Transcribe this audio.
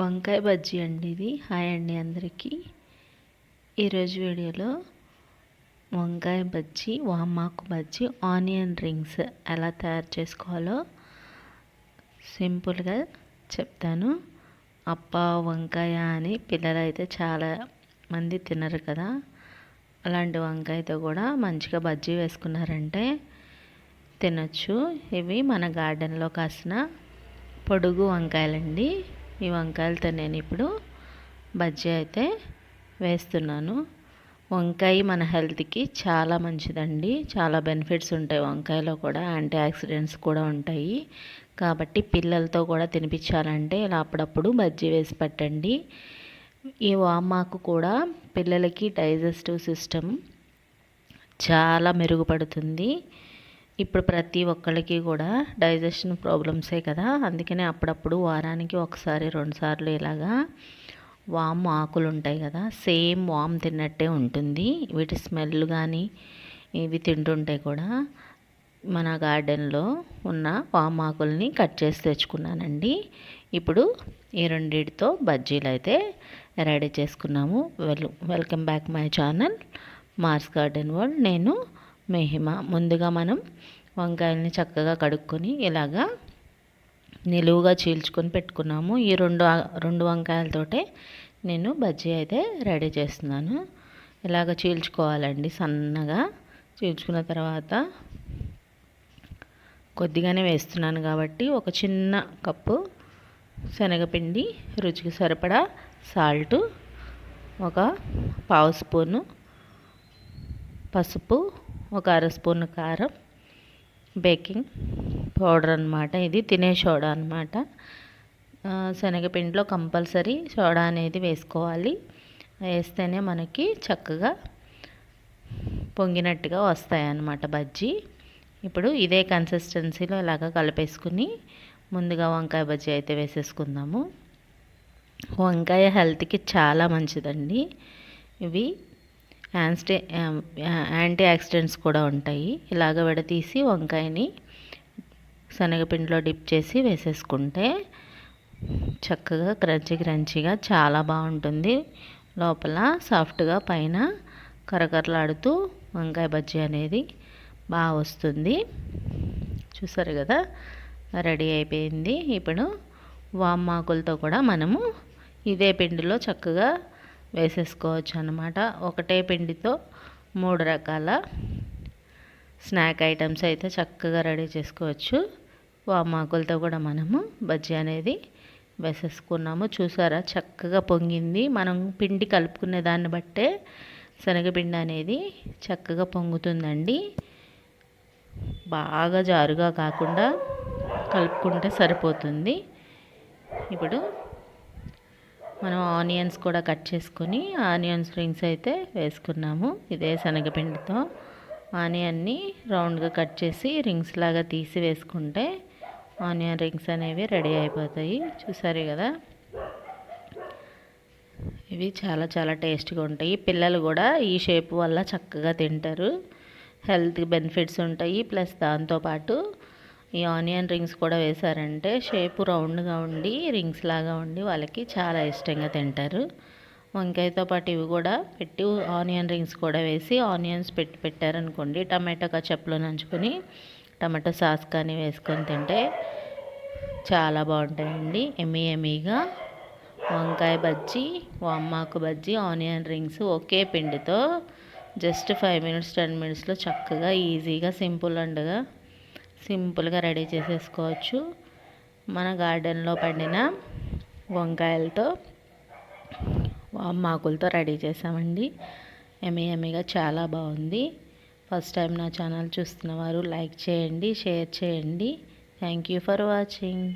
వంకాయ బజ్జీ అండి ఇది. హాయ్ అండి అందరికీ. ఈరోజు వీడియోలో వంకాయ బజ్జీ వామాకు బజ్జీ ఆనియన్ రింగ్స్ ఎలా తయారు చేసుకోవాలో సింపుల్గా చెప్తాను. అప్ప వంకాయ అని పిల్లలు అయితే చాలా మంది తినరు కదా. అలాంటి వంకాయతో కూడా మంచిగా బజ్జీ వేసుకున్నారంటే తినచ్చు. ఇవి మన గార్డెన్లో కాసిన పొడుగు వంకాయలండి. ఈ వంకాయలతో నేను ఇప్పుడు బజ్జీ అయితే వేస్తున్నాను. వంకాయ మన హెల్త్కి చాలా మంచిదండి. చాలా బెనిఫిట్స్ ఉంటాయి వంకాయలో కూడా యాంటీ ఆక్సిడెంట్స్ కూడా ఉంటాయి. కాబట్టి పిల్లలతో కూడా తినిపించాలంటే ఇలా అప్పుడప్పుడు బజ్జీ వేసి పెట్టండి. ఈ వామాకు కూడా పిల్లలకి డైజెస్టివ్ సిస్టమ్ చాలా మెరుగుపడుతుంది. ఇప్పుడు ప్రతి ఒక్కరికి కూడా డైజెషన్ ప్రాబ్లమ్సే కదా. అందుకనే అప్పుడప్పుడు వారానికి ఒకసారి రెండుసార్లు ఇలాగా వామ్ ఆకులు ఉంటాయి కదా. సేమ్ వామ్ తిన్నట్టే ఉంటుంది. వీటి స్మెల్ కానీ ఇవి తింటుంటే కూడా మన గార్డెన్లో ఉన్న వామ్ ఆకుల్ని కట్ చేసి తెచ్చుకున్నానండి. ఇప్పుడు ఈ రెండింటితో బజ్జీలు అయితే రెడీ చేసుకున్నాము. Well welcome back my channel Mars garden world. నేను మెహిమ. ముందుగా మనం వంకాయల్ని చక్కగా కడుక్కొని ఇలాగా నిలువుగా చీల్చుకొని పెట్టుకున్నాము. ఈ రెండు రెండు వంకాయలతోటే నేను బజ్జీ అయితే రెడీ చేస్తున్నాను. ఇలాగ చీల్చుకోవాలండి సన్నగా. చీల్చుకున్న తర్వాత కొద్దిగానే వేస్తున్నాను కాబట్టి ఒక చిన్న కప్పు శనగపిండి రుచికి సరిపడా సాల్టు ఒక పావు స్పూను పసుపు ఒక అర స్పూన్ కారం బేకింగ్ పౌడర్ అనమాట ఇది తినే సోడా అనమాట శనగపిండిలో కంపల్సరీ సోడా అనేది వేసుకోవాలి. వేస్తేనే మనకి చక్కగా పొంగినట్టుగా వస్తాయి అన్నమాట బజ్జీ. ఇప్పుడు ఇదే కన్సిస్టెన్సీలో ఇలాగ కలిపేసుకుని ముందుగా వంకాయ బజ్జీ అయితే వేసేసుకుందాము. వంకాయ హెల్త్కి చాలా మంచిదండి. ఇవి యాన్స్టే యాంటీ ఆక్సిడెంట్స్ కూడా ఉంటాయి. ఇలాగ విడతీసి వంకాయని శనగపిండిలో డిప్ చేసి వేసేసుకుంటే చక్కగా క్రంచి క్రంచిగా చాలా బాగుంటుంది. లోపల సాఫ్ట్గా పైన కరకరలాడుతూ వంకాయ బజ్జీ అనేది బాగా వస్తుంది. చూసారు కదా? రెడీ అయిపోయింది. ఇప్పుడు వామాకులతో కూడా మనము ఇదే పిండిలో చక్కగా వేసేసుకోవచ్చు అనమాట ఒకటే పిండితో మూడు రకాల స్నాక్ ఐటమ్స్ అయితే చక్కగా రెడీ చేసుకోవచ్చు. వామాకులతో కూడా మనము బజ్జీ అనేది వేసేసుకున్నాము. చూసారా? చక్కగా పొంగింది. మనం పిండి కలుపుకునే దాన్ని బట్టే శనగపిండి అనేది చక్కగా పొంగుతుందండి. బాగా జారుగా కాకుండా కలుపుకుంటే సరిపోతుంది. ఇప్పుడు మనం ఆనియన్స్ కూడా కట్ చేసుకొని ఆనియన్స్ రింగ్స్ అయితే వేసుకున్నాము. ఇదే శనగపిండితో. ఆనియన్ని రౌండ్గా కట్ చేసి రింగ్స్ లాగా తీసి వేసుకుంటే ఆనియన్ రింగ్స్ అనేవి రెడీ అయిపోతాయి. చూసారు కదా? ఇవి చాలా చాలా టేస్ట్గా ఉంటాయి. పిల్లలు కూడా ఈ షేప్ వల్ల చక్కగా తింటారు. హెల్త్ బెనిఫిట్స్ ఉంటాయి. ప్లస్ దాంతోపాటు ఈ ఆనియన్ రింగ్స్ కూడా వేశారంటే షేప్ రౌండ్గా ఉండి రింగ్స్ లాగా ఉండి వాళ్ళకి చాలా ఇష్టంగా తింటారు. వంకాయతో పాటు ఇవి కూడా పెట్టి ఆనియన్ రింగ్స్ కూడా వేసి ఆనియన్స్ పెట్టి పెట్టారనుకోండి టమాటో కచప్లో నంచుకొని టమాటో సాస్ కానీ వేసుకొని తింటే చాలా బాగుంటాయండి. ఎమీ ఎమీగా వంకాయ బజ్జీ వామ్మాకు బజ్జీ ఆనియన్ రింగ్స్ ఒకే పిండితో జస్ట్ ఫైవ్ మినిట్స్ టెన్ మినిట్స్లో చక్కగా ఈజీగా సింపుల్ అండ్గా సింపుల్గా రెడీ చేసేసుకోవచ్చు. మన గార్డెన్లో పండిన వంకాయలతో మాకులతో రెడీ చేసామండి. ఎమీ ఎమీగా చాలా బాగుంది. ఫస్ట్ టైం నా ఛానల్ చూస్తున్న వారు లైక్ చేయండి షేర్ చేయండి. Thank you for watching.